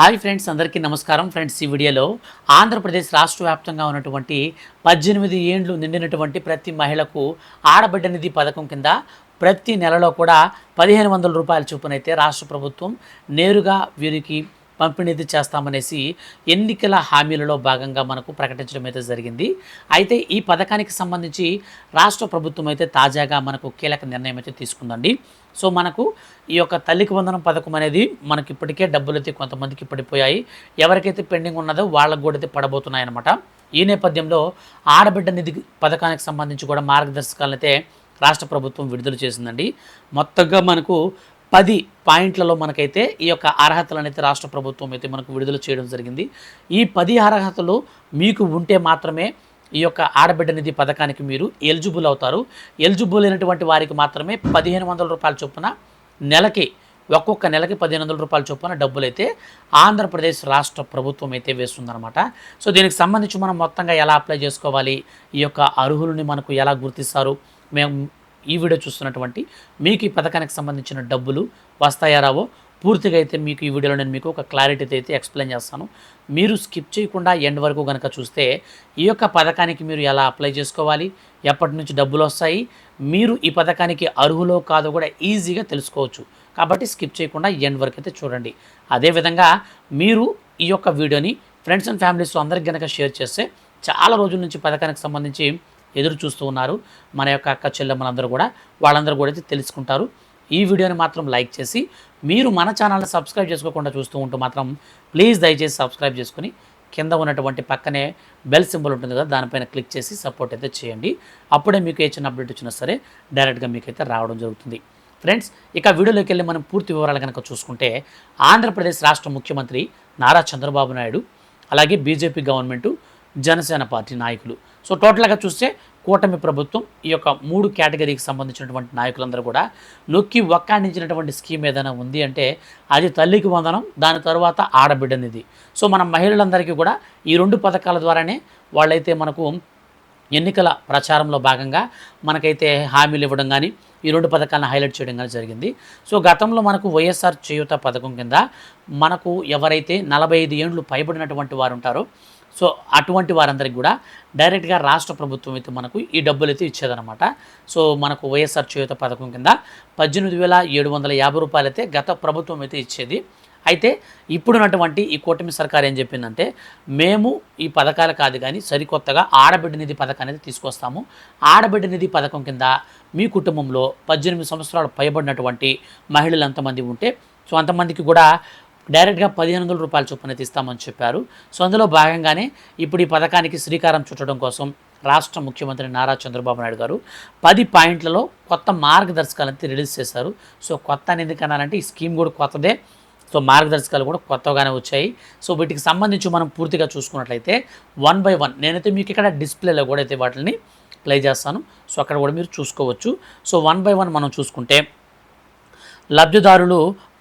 Hi friends అందరికీ నమస్కారం. Friends ఈ వీడియోలో ఆంధ్రప్రదేశ్ రాష్ట్ర వ్యాప్తంగా ఉన్నటువంటి పద్దెనిమిది ఏండ్లు నిండినటువంటి ప్రతి మహిళకు ఆడబిడ్డ నిధి పథకం కింద ప్రతి నెలలో కూడా పదిహేను వందల రూపాయల చొప్పునైతే రాష్ట్ర ప్రభుత్వం నేరుగా వీరికి పంపిణీ చేస్తామనేసి ఎన్నికల హామీలలో భాగంగా మనకు ప్రకటించడం అయితే జరిగింది. అయితే ఈ పథకానికి సంబంధించి రాష్ట్ర ప్రభుత్వం అయితే తాజాగా మనకు కీలక నిర్ణయం అయితే తీసుకుందండి. సో మనకు ఈ యొక్క తల్లికి వందనం పథకం అనేది మనకి ఇప్పటికే డబ్బులు అయితే కొంతమందికి పడిపోయాయి. ఎవరికైతే పెండింగ్ ఉన్నదో వాళ్ళకు కూడా అయితే పడబోతున్నాయి అనమాట ఈ నేపథ్యంలో ఆడబిడ్డ నిధి పథకానికి సంబంధించి కూడా మార్గదర్శకాలను అయితే రాష్ట్ర ప్రభుత్వం విడుదల చేసిందండి. మొత్తంగా మనకు పది పాయింట్లలో మనకైతే ఈ యొక్క అర్హతలను అయితే రాష్ట్ర ప్రభుత్వం అయితే మనకు విడుదల చేయడం జరిగింది. ఈ పది అర్హతలు మీకు ఉంటే మాత్రమే ఈ యొక్క ఆడబిడ్డ నిధి పథకానికి మీరు ఎలిజిబుల్ అవుతారు. ఎలిజిబుల్ అయినటువంటి వారికి మాత్రమే పదిహేను వందల రూపాయల చొప్పున నెలకి ఒక్కొక్క నెలకి పదిహేను వందల రూపాయల చొప్పున డబ్బులైతే ఆంధ్రప్రదేశ్ రాష్ట్ర ప్రభుత్వం అయితే వేస్తుందన్నమాట. సో దీనికి సంబంధించి మనం మొత్తంగా ఎలా అప్లై చేసుకోవాలి? ఈ యొక్క అర్హులని మనకు ఎలా గుర్తిస్తారు? మేము ఈ వీడియో చూస్తున్నటువంటి మీకు ఈ పథకానికి సంబంధించిన డబ్బులు వస్తాయా రావో? పూర్తిగా అయితే మీకు ఈ వీడియోలో నేను మీకు ఒక క్లారిటీ అయితే ఎక్స్ప్లెయిన్ చేస్తాను. మీరు స్కిప్ చేయకుండా ఎండ్ వరకు కనుక చూస్తే ఈ యొక్క పథకానికి మీరు ఎలా అప్లై చేసుకోవాలి ఎప్పటి నుంచి డబ్బులు వస్తాయి మీరు ఈ పథకానికి అర్హులో కాదో కూడా ఈజీగా తెలుసుకోవచ్చు. కాబట్టి స్కిప్ చేయకుండా ఎండ్ వరకు అయితే చూడండి. అదేవిధంగా మీరు ఈ యొక్క వీడియోని ఫ్రెండ్స్ అండ్ ఫ్యామిలీస్ అందరికి కనుక షేర్ చేస్తే చాలా రోజుల నుంచి పథకానికి సంబంధించి ఎదురు చూస్తూ ఉన్నారు. మన యొక్క అక్క చెల్లెమ్మలందరూ కూడా వాళ్ళందరూ కూడా అయితే తెలుసుకుంటారు. ఈ వీడియోని మాత్రం లైక్ చేసి మీరు మన ఛానల్ని సబ్స్క్రైబ్ చేసుకోకుండా చూస్తూ ఉంటూ మాత్రం ప్లీజ్ దయచేసి సబ్స్క్రైబ్ చేసుకుని కింద ఉన్నటువంటి పక్కనే బెల్ సింబల్ ఉంటుంది కదా దానిపైన క్లిక్ చేసి సపోర్ట్ అయితే చేయండి. అప్పుడే మీకు ఏ చిన్న అప్డేట్ వచ్చినా సరే డైరెక్ట్గా మీకైతే రావడం జరుగుతుంది. ఫ్రెండ్స్ ఇక వీడియోలోకి వెళ్ళి మనం పూర్తి వివరాలు కనుక చూసుకుంటే ఆంధ్రప్రదేశ్ రాష్ట్ర ముఖ్యమంత్రి నారా చంద్రబాబు నాయుడు అలాగే బీజేపీ గవర్నమెంటు జనసేన పార్టీ నాయకులు సో టోటల్గా చూస్తే కూటమి ప్రభుత్వం ఈ యొక్క మూడు కేటగిరీకి సంబంధించినటువంటి నాయకులందరూ కూడా నొక్కి ఒక్కాడించినటువంటి స్కీమ్ ఏదైనా ఉంది అంటే అది తల్లికి వందనం దాని తర్వాత ఆడబిడ్డనిది సో మన మహిళలందరికీ కూడా ఈ రెండు పథకాల ద్వారానే వాళ్ళైతే మనకు ఎన్నికల ప్రచారంలో భాగంగా మనకైతే హామీలు ఇవ్వడం కానీ ఈ రెండు పథకాలను హైలైట్ చేయడం కానీ జరిగింది. సో గతంలో మనకు వైఎస్ఆర్ చేయూత పథకం కింద మనకు ఎవరైతే నలభై ఐదు ఏండ్లు పైబడినటువంటి వారు ఉంటారో సో అటువంటి వారందరికీ కూడా డైరెక్ట్గా రాష్ట్ర ప్రభుత్వం అయితే మనకు ఈ డబ్బులు అయితే ఇచ్చేదన్నమాట. సో మనకు వైఎస్ఆర్ చేయుత పథకం కింద పద్దెనిమిది వేల ఏడు వందల యాభై రూపాయలు అయితే గత ప్రభుత్వం అయితే ఇచ్చేది. అయితే ఇప్పుడున్నటువంటి ఈ కూటమి సర్కార్ ఏం చెప్పిందంటే మేము ఈ పథకాలు కాదు కానీ సరికొత్తగా ఆడబిడ్డ నిధి పథకం అనేది తీసుకొస్తాము. ఆడబిడ్డ నిధి పథకం కింద మీ కుటుంబంలో పద్దెనిమిది సంవత్సరాలు పైబడినటువంటి మహిళలు ఎంతమంది ఉంటే సో అంతమందికి కూడా డైరెక్ట్గా పదిహేను వందల రూపాయల చొప్పున తీస్తామని ఇస్తామని చెప్పారు. సో అందులో భాగంగానే ఇప్పుడు ఈ పథకానికి శ్రీకారం చుట్టడం కోసం రాష్ట్ర ముఖ్యమంత్రి నారా చంద్రబాబు నాయుడు గారు పది పాయింట్లలో కొత్త మార్గదర్శకాలు అయితే రిలీజ్ చేశారు. సో కొత్త అని ఎందుకు అనాలంటే ఈ స్కీమ్ కూడా కొత్తదే. సో మార్గదర్శకాలు కూడా కొత్తగానే వచ్చాయి. సో వీటికి సంబంధించి మనం పూర్తిగా చూసుకున్నట్లయితే వన్ బై వన్ నేనైతే మీకు ఇక్కడ డిస్ప్లేలో కూడా అయితే వాటిని ప్లే చేస్తాను. సో అక్కడ కూడా మీరు చూసుకోవచ్చు. సో వన్ బై వన్ మనం చూసుకుంటే లబ్ధిదారులు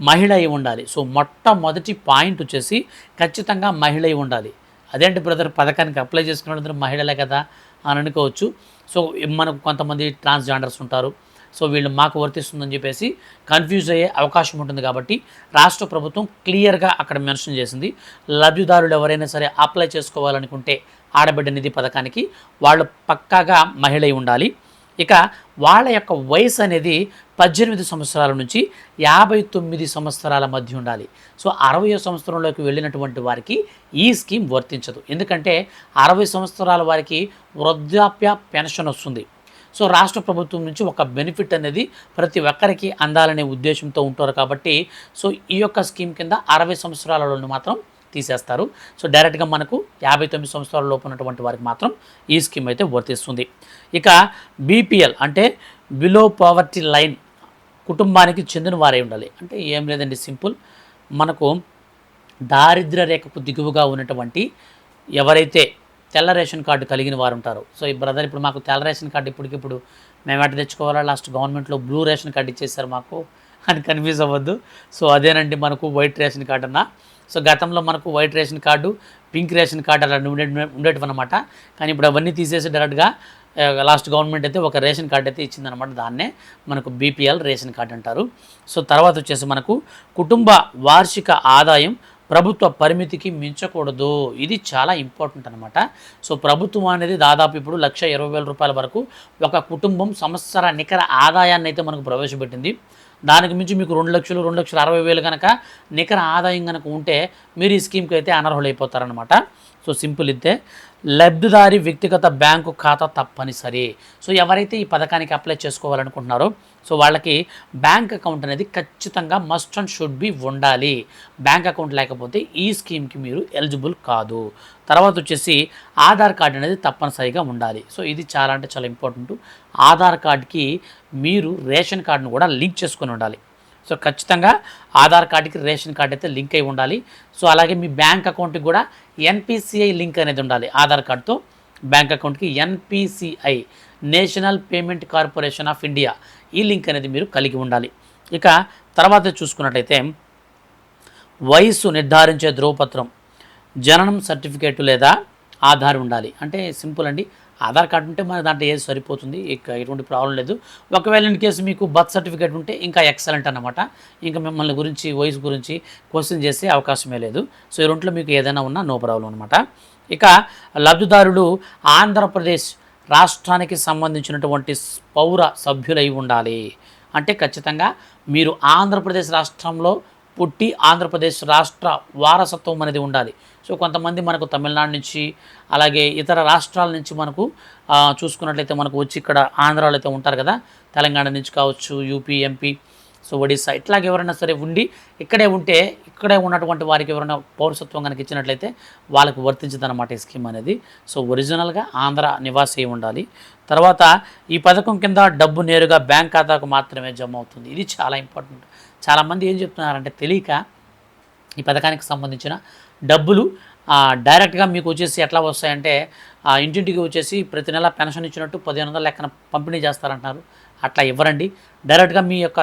మహిళ అయి ఉండాలి. సో మొట్టమొదటి పాయింట్ వచ్చేసి ఖచ్చితంగా మహిళ అయి ఉండాలి. అదేంటి బ్రదర్? పథకానికి అప్లై చేసుకున్న వాళ్ళందరూ మహిళలే కదా అని అనుకోవచ్చు. సో మనకు కొంతమంది ట్రాన్స్జెండర్స్ ఉంటారు. సో వీళ్ళు మాకు వర్తిస్తుందని చెప్పేసి కన్ఫ్యూజ్ అయ్యే అవకాశం ఉంటుంది కాబట్టి రాష్ట్ర ప్రభుత్వం క్లియర్గా అక్కడ మెన్షన్ చేసింది. లబ్ధిదారులు ఎవరైనా సరే అప్లై చేసుకోవాలనుకుంటే ఆడబిడ్డ నిధి పథకానికి వాళ్ళు పక్కాగా మహిళ అయి ఉండాలి. ఇక వాళ్ళ యొక్క వయసు అనేది పద్దెనిమిది సంవత్సరాల నుంచి యాభై తొమ్మిది సంవత్సరాల మధ్య ఉండాలి. సో అరవై సంవత్సరంలోకి వెళ్ళినటువంటి వారికి ఈ స్కీమ్ వర్తించదు. ఎందుకంటే అరవై సంవత్సరాల వారికి వృద్ధాప్య పెన్షన్ వస్తుంది. సో రాష్ట్ర ప్రభుత్వం నుంచి ఒక బెనిఫిట్ అనేది ప్రతి ఒక్కరికి అందాలనే ఉద్దేశంతో ఉంటారు కాబట్టి సో ఈ యొక్క స్కీమ్ కింద అరవై సంవత్సరాలలోని మాత్రం తీసేస్తారు. సో డైరెక్ట్గా మనకు యాభై తొమ్మిది సంవత్సరాల లోపు ఉన్నటువంటి వారికి మాత్రం ఈ స్కీమ్ అయితే వర్తిస్తుంది. ఇక బీపీఎల్ అంటే బిలో పావర్టీ లైన్ కుటుంబానికి చెందిన వారే ఉండాలి. అంటే ఏం లేదండి సింపుల్. మనకు దారిద్ర్య రేఖకు దిగువగా ఉన్నటువంటి ఎవరైతే తెల్ల రేషన్ కార్డు కలిగిన వారు ఉంటారు సో ఈ బ్రదర్ ఇప్పుడు మాకు తెల్ల రేషన్ కార్డు ఇప్పటికిప్పుడు మేము ఎట తెచ్చుకోవాలా? లాస్ట్ గవర్నమెంట్లో బ్లూ రేషన్ కార్డు ఇచ్చేసారు మాకు. అని కన్ఫ్యూజ్ అవ్వద్దు. సో అదేనండి మనకు వైట్ రేషన్ కార్డు అన్న. సో గతంలో మనకు white ration card pink ration card అలా ఉండే ఉండేటివి అనమాట కానీ ఇప్పుడు అవన్నీ తీసేసి డైరెక్ట్గా లాస్ట్ గవర్నమెంట్ అయితే ఒక రేషన్ కార్డు అయితే ఇచ్చిందనమాట దాన్నే మనకు బీపీఎల్ రేషన్ కార్డు అంటారు. సో తర్వాత వచ్చేసి మనకు కుటుంబ వార్షిక ఆదాయం ప్రభుత్వ పరిమితికి మించకూడదు. ఇది చాలా ఇంపార్టెంట్ అనమాట సో ప్రభుత్వం అనేది దాదాపు ఇప్పుడు లక్ష ఇరవై వేల రూపాయల వరకు ఒక కుటుంబం సంవత్సర నికర ఆదాయాన్ని అయితే మనకు ప్రవేశపెట్టింది. దానికి మించి మీకు రెండు లక్షలు రెండు లక్షల అరవై వేలు కనుక నికర ఆదాయం కనుక ఉంటే మీరు ఈ స్కీమ్కి అయితే అనర్హులైపోతారనమాట సో సింపుల్ ఇద్దే లబ్ధిదారి వ్యక్తిగత బ్యాంకు ఖాతా తప్పనిసరి. సో ఎవరైతే ఈ పథకానికి అప్లై చేసుకోవాలనుకుంటున్నారో సో వాళ్ళకి బ్యాంక్ అకౌంట్ అనేది ఖచ్చితంగా మస్ట్ అండ్ షుడ్ బి ఉండాలి. బ్యాంక్ అకౌంట్ లేకపోతే ఈ స్కీమ్కి మీరు ఎలిజిబుల్ కాదు. తర్వాత వచ్చేసి ఆధార్ కార్డ్ అనేది తప్పనిసరిగా ఉండాలి. సో ఇది చాలా అంటే చాలా ఇంపార్టెంట్ ఆధార్ కార్డ్కి మీరు రేషన్ కార్డును కూడా లింక్ చేసుకొని ఉండాలి. సో ఖచ్చితంగా ఆధార్ కార్డుకి రేషన్ కార్డు అయితే లింక్ అయి ఉండాలి. సో అలాగే మీ బ్యాంక్ అకౌంట్కి కూడా ఎన్పిసిఐ లింక్ అనేది ఉండాలి. ఆధార్ కార్డుతో బ్యాంక్ అకౌంట్కి NPCI national payment corporation of India. ఈ లింక్ అనేది మీరు కలిగి ఉండాలి. ఇక తర్వాత చూసుకున్నట్టయితే వయస్సు నిర్ధారించే ధ్రువపత్రం జననం సర్టిఫికేట్ లేదా ఆధార్ ఉండాలి. అంటే సింపుల్ అండి. ఆధార్ కార్డు ఉంటే మన దాంట్లో ఏది సరిపోతుంది ఇక ఎటువంటి ప్రాబ్లం లేదు. ఒకవేళ ఇన్ కేసు మీకు బర్త్ సర్టిఫికేట్ ఉంటే ఇంకా ఎక్సలెంట్ అన్నమాట. ఇంకా మిమ్మల్ని గురించి వయసు గురించి క్వశ్చన్ చేసే అవకాశమే లేదు. సో ఈ రెంట్లో మీకు ఏదైనా ఉన్నా నో ప్రాబ్లం అనమాట ఇక లబ్ధిదారుడు ఆంధ్రప్రదేశ్ రాష్ట్రానికి సంబంధించినటువంటి పౌర సభ్యులై ఉండాలి. అంటే ఖచ్చితంగా మీరు ఆంధ్రప్రదేశ్ రాష్ట్రంలో పుట్టి ఆంధ్రప్రదేశ్ రాష్ట్ర వారసత్వం అనేది ఉండాలి. సో కొంతమంది మనకు తమిళనాడు నుంచి అలాగే ఇతర రాష్ట్రాల నుంచి మనకు చూసుకున్నట్లయితే మనకు వచ్చి ఇక్కడ ఆంధ్రాలో అయితే ఉంటారు కదా. తెలంగాణ నుంచి కావచ్చు యూపీ ఎంపీ సో ఒడిస్సా ఇట్లాగ ఎవరైనా సరే ఉండి ఇక్కడే ఉంటే ఇక్కడే ఉన్నటువంటి వారికి ఎవరైనా పౌరసత్వం కనుక ఇచ్చినట్లయితే వాళ్ళకి వర్తించదన్నమాట ఈ స్కీమ్ అనేది. సో ఒరిజినల్గా ఆంధ్ర నివాసి ఉండాలి. తర్వాత ఈ పథకం కింద డబ్బు నేరుగా బ్యాంక్ ఖాతాకు మాత్రమే జమ అవుతుంది. ఇది చాలా ఇంపార్టెంట్. చాలామంది ఏం చెప్తున్నారంటే తెలియక ఈ పథకానికి సంబంధించిన డబ్బులు డైరెక్ట్గా మీకు వచ్చేసి ఎట్లా వస్తాయంటే ఇంటింటికి వచ్చేసి ప్రతి నెల పెన్షన్ ఇచ్చినట్టు పదిహేను వందల లెక్కన పంపిణీ చేస్తారంటున్నారు. అట్లా ఇవ్వరండి. డైరెక్ట్గా మీ యొక్క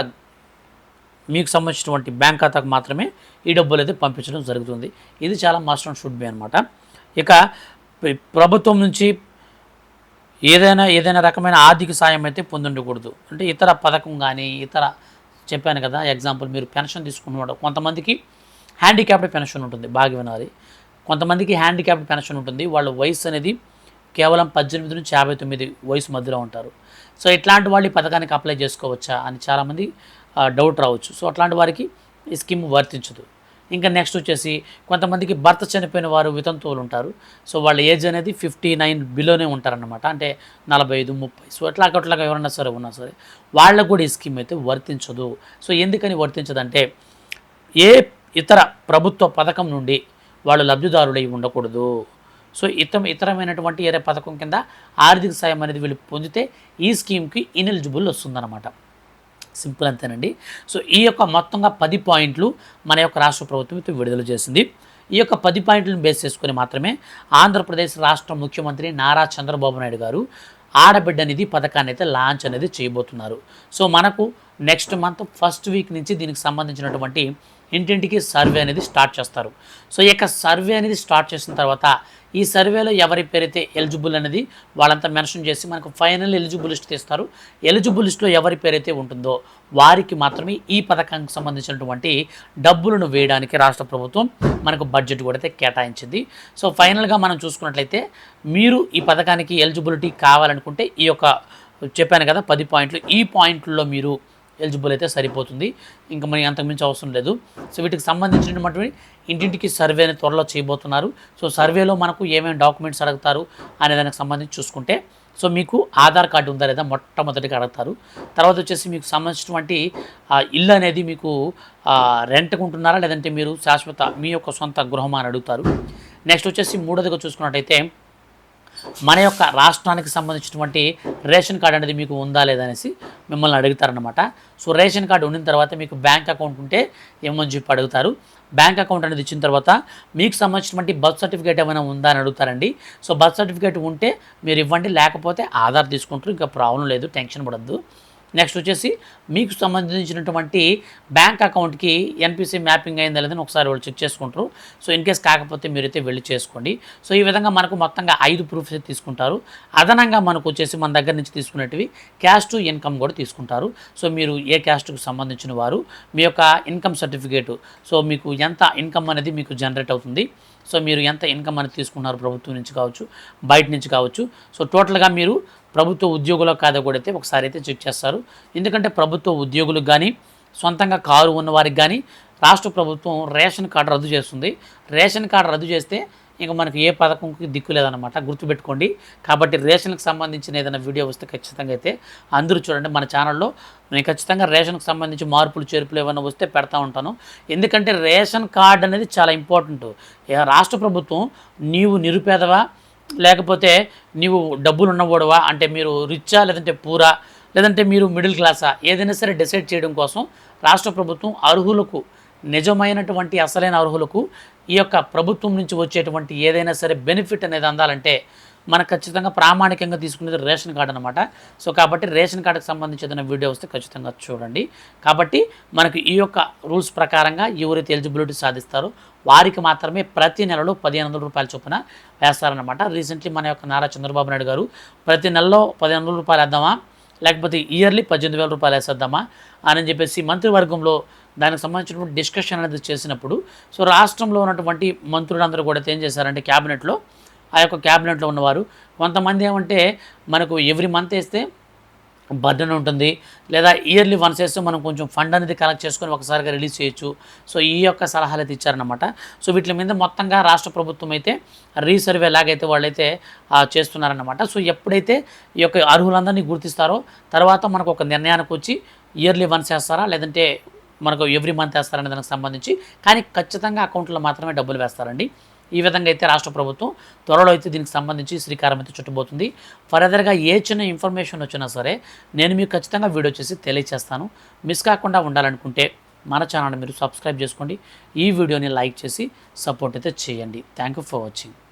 మీకు సంబంధించినటువంటి బ్యాంక్ ఖాతాకు మాత్రమే ఈ డబ్బులు అయితే పంపించడం జరుగుతుంది. ఇది చాలా మస్ట్ అండ్ షుడ్ బి అనమాట ఇక ప్రభుత్వం నుంచి ఏదైనా ఏదైనా రకమైన ఆర్థిక సాయం అయితే పొందుండకూడదు. అంటే ఇతర పథకం కానీ ఇతర చెప్పాను కదా ఎగ్జాంపుల్ మీరు పెన్షన్ తీసుకున్నవాడు కొంతమందికి హ్యాండిక్యాప్డ్ పెన్షన్ ఉంటుంది బాగా వినాలి కొంతమందికి హ్యాండిక్యాప్డ్ పెన్షన్ ఉంటుంది. వాళ్ళ వయసు అనేది కేవలం పద్దెనిమిది నుంచి యాభై తొమ్మిది వయసు మధ్యలో ఉంటారు. సో ఇట్లాంటి వాళ్ళు ఈ పథకానికి అప్లై చేసుకోవచ్చా అని చాలామంది డౌట్ రావచ్చు. సో అట్లాంటి వారికి ఈ స్కీమ్ వర్తించదు. ఇంకా నెక్స్ట్ వచ్చేసి కొంతమందికి భర్త చనిపోయిన వారు వితంతువులు ఉంటారు. సో వాళ్ళ ఏజ్ అనేది ఫిఫ్టీ నైన్ బిలోనే ఉంటారనమాట అంటే నలభై ఐదు ముప్పై. సో అట్లా అట్లాగా ఎవరన్నా సరే ఉన్నా సరే వాళ్ళకు కూడా ఈ స్కీమ్ అయితే వర్తించదు. సో ఎందుకని వర్తించదంటే ఏ ఇతర ప్రభుత్వ పథకం నుండి వాళ్ళు లబ్ధిదారులై ఉండకూడదు. సో ఇతర ఇతరమైనటువంటి ఏరే పథకం కింద ఆర్థిక సాయం అనేది వీళ్ళు పొందితే ఈ స్కీమ్కి ఇనెలిజిబుల్ వస్తుందన్నమాట. సింపుల్ అంతేనండి. సో ఈ యొక్క మొత్తంగా పది పాయింట్లు మన యొక్క రాష్ట్ర ప్రభుత్వం విడుదల చేసింది. ఈ యొక్క పది పాయింట్లను బేస్ చేసుకొని మాత్రమే ఆంధ్రప్రదేశ్ రాష్ట్ర ముఖ్యమంత్రి నారా చంద్రబాబు నాయుడు గారు ఆడబిడ్డ నిధి పథకాన్ని అయితే లాంచ్ అనేది చేయబోతున్నారు. సో మనకు నెక్స్ట్ మంత్ ఫస్ట్ వీక్ నుంచి దీనికి సంబంధించినటువంటి ఇంటింటికి సర్వే అనేది స్టార్ట్ చేస్తారు. సో ఈ యొక్క సర్వే అనేది స్టార్ట్ చేసిన తర్వాత ఈ సర్వేలో ఎవరి పేరైతే ఎలిజిబుల్ అనేది వాళ్ళంతా మెన్షన్ చేసి మనకు ఫైనల్ ఎలిజిబుల్ లిస్ట్ తీస్తారు. ఎలిజిబుల్ లిస్ట్లో ఎవరి పేరైతే ఉంటుందో వారికి మాత్రమే ఈ పథకానికి సంబంధించినటువంటి డబ్బులను వేయడానికి రాష్ట్ర ప్రభుత్వం మనకు బడ్జెట్ కూడా అయితే కేటాయించింది. సో ఫైనల్గా మనం చూసుకున్నట్లయితే మీరు ఈ పథకానికి ఎలిజిబిలిటీ కావాలనుకుంటే ఈ యొక్క చెప్పాను కదా పది పాయింట్లు. ఈ పాయింట్లలో మీరు ఎలిజిబుల్ అయితే సరిపోతుంది. ఇంకా మరి అంతకుమించి అవసరం లేదు. సో వీటికి సంబంధించినటువంటి ఇంటింటికి సర్వేని త్వరలో చేయబోతున్నారు. సో సర్వేలో మనకు ఏమేమి డాక్యుమెంట్స్ అడుగుతారు అనే దానికి సంబంధించి చూసుకుంటే సో మీకు ఆధార్ కార్డు ఉందా లేదా మొట్టమొదటిగా అడుగుతారు. తర్వాత వచ్చేసి మీకు సంబంధించినటువంటి ఇల్లు అనేది మీకు రెంట్కు ఉంటున్నారా? లేదంటే మీరు శాశ్వత మీ యొక్క సొంత గృహమా అని అడుగుతారు. నెక్స్ట్ వచ్చేసి మూడోదిగా చూసుకున్నట్టయితే మన యొక్క రాష్ట్రానికి సంబంధించినటువంటి రేషన్ కార్డు అనేది మీకు ఉందా లేదా అనేసి మిమ్మల్ని అడుగుతారనమాట సో రేషన్ కార్డు ఉండిన తర్వాత మీకు బ్యాంక్ అకౌంట్ ఉంటే ఏమని చెప్పి అడుగుతారు. బ్యాంక్ అకౌంట్ అనేది ఇచ్చిన తర్వాత మీకు సంబంధించినటువంటి బర్త్ సర్టిఫికేట్ ఏమైనా ఉందా అని అడుగుతారండి. సో బర్త్ సర్టిఫికేట్ ఉంటే మీరు ఇవ్వండి లేకపోతే ఆధార్ తీసుకుంటారు. ఇంకా ప్రాబ్లం లేదు టెన్షన్ పడద్దు. నెక్స్ట్ వచ్చేసి మీకు సంబంధించినటువంటి బ్యాంక్ అకౌంట్కి ఎన్పిసి మ్యాపింగ్ అయిందా లేదని ఒకసారి వాళ్ళు చెక్ చేసుకుంటారు. సో ఇన్ కేస్ కాకపోతే మీరైతే వెళ్ళి చేసుకోండి. సో ఈ విధంగా మనకు మొత్తంగా ఐదు ప్రూఫ్స్ అయితే తీసుకుంటారు. అదనంగా మనకు వచ్చేసి మన దగ్గర నుంచి తీసుకునేటివి క్యాష్ టు ఇన్కమ్ కూడా తీసుకుంటారు. సో మీరు ఏ క్యాస్ట్కు సంబంధించిన వారు మీ యొక్క ఇన్కమ్ సర్టిఫికేటు సో మీకు ఎంత ఇన్కమ్ అనేది మీకు జనరేట్ అవుతుంది. సో మీరు ఎంత ఇన్కమ్ అనేది తీసుకున్నారు ప్రభుత్వం నుంచి కావచ్చు బయట నుంచి కావచ్చు. సో టోటల్గా మీరు ప్రభుత్వ ఉద్యోగుల కాదా కూడా అయితే ఒకసారి అయితే చెక్ చేస్తారు. ఎందుకంటే ప్రభుత్వ ఉద్యోగులకు కానీ సొంతంగా కారు ఉన్న వారికి కానీ రాష్ట్ర ప్రభుత్వం రేషన్ కార్డు రద్దు చేస్తుంది. రేషన్ కార్డు రద్దు చేస్తే ఇంకా మనకి ఏ పథకంకి దిక్కు లేదనమాట గుర్తుపెట్టుకోండి. కాబట్టి రేషన్కి సంబంధించిన ఏదైనా వీడియో వస్తే ఖచ్చితంగా అయితే అందరూ చూడండి. మన ఛానల్లో నేను ఖచ్చితంగా రేషన్కి సంబంధించి మార్పులు చేర్పులు ఏమైనా వస్తే పెడతా ఉంటాను. ఎందుకంటే రేషన్ కార్డు అనేది చాలా ఇంపార్టెంట్. రాష్ట్ర ప్రభుత్వం నీవు నిరుపేదవా? లేకపోతే నీవు డబ్బులు ఉన్నవాడువా? అంటే మీరు రిచ్చా లేదంటే పూరా? లేదంటే మీరు మిడిల్ క్లాసా? ఏదైనా సరే డిసైడ్ చేయడం కోసం రాష్ట్ర ప్రభుత్వం అర్హులకు నిజమైనటువంటి అసలైన అర్హులకు ఈ యొక్క ప్రభుత్వం నుంచి వచ్చేటువంటి ఏదైనా సరే బెనిఫిట్ అనేది అందాలంటే మనకు ఖచ్చితంగా ప్రామాణికంగా తీసుకునేది రేషన్ కార్డు అనమాట సో కాబట్టి రేషన్ కార్డుకి సంబంధించి ఏదైనా వీడియో వస్తే ఖచ్చితంగా చూడండి. కాబట్టి మనకు ఈ యొక్క రూల్స్ ప్రకారంగా ఎవరైతే ఎలిజిబిలిటీ సాధిస్తారో వారికి మాత్రమే ప్రతి నెలలో పదిహేను వందల రూపాయల చొప్పున వేస్తారనమాట రీసెంట్లీ మన యొక్క నారా చంద్రబాబు నాయుడు గారు ప్రతి నెలలో పదిహేను వందల రూపాయలు వేద్దామా? లేకపోతే ఇయర్లీ పద్దెనిమిది వేల రూపాయలు వేసేద్దామా? అని చెప్పేసి మంత్రివర్గంలో దానికి సంబంధించినటువంటి డిస్కషన్ అనేది చేసినప్పుడు సో రాష్ట్రంలో ఉన్నటువంటి మంత్రులందరూ కూడా ఏం చేశారంటే క్యాబినెట్లో ఆ యొక్క క్యాబినెట్లో ఉన్నవారు కొంతమంది ఏమంటే మనకు ఎవ్రీ మంత్ వేస్తే బర్డన్ ఉంటుంది. లేదా ఇయర్లీ వన్స్ వేస్తే మనం కొంచెం ఫండ్ అనేది కలెక్ట్ చేసుకొని ఒకసారిగా రిలీజ్ చేయొచ్చు. సో ఈ యొక్క సలహాలు అయితే ఇచ్చారనమాట సో వీటి మీద మొత్తంగా రాష్ట్ర ప్రభుత్వం అయితే రీసర్వే లాగైతే వాళ్ళైతే ఆ, చేస్తున్నారన్నమాట. సో ఎప్పుడైతే ఈ యొక్క అర్హులందరినీ గుర్తిస్తారో తర్వాత మనకు ఒక నిర్ణయానికి వచ్చి ఇయర్లీ వన్స్ వేస్తారా లేదంటే మనకు ఎవ్రీ మంత్ వేస్తారనే దానికి సంబంధించి కానీ ఖచ్చితంగా అకౌంట్లో మాత్రమే డబ్బులు వేస్తారండి. ఈ విధంగా అయితే రాష్ట్ర ప్రభుత్వం త్వరలో అయితే దీనికి సంబంధించి శ్రీకారం అయితే చుట్టబోతుంది. ఫర్దర్గా ఏ చిన్న ఇన్ఫర్మేషన్ వచ్చినా సరే నేను మీకు ఖచ్చితంగా వీడియో చేసి తెలియజేస్తాను మిస్ కాకుండా ఉండాలనుకుంటే మన ఛానల్ మీరు సబ్స్క్రైబ్ చేసుకోండి. ఈ వీడియోని లైక్ చేసి సపోర్ట్ అయితే చేయండి. Thank you for watching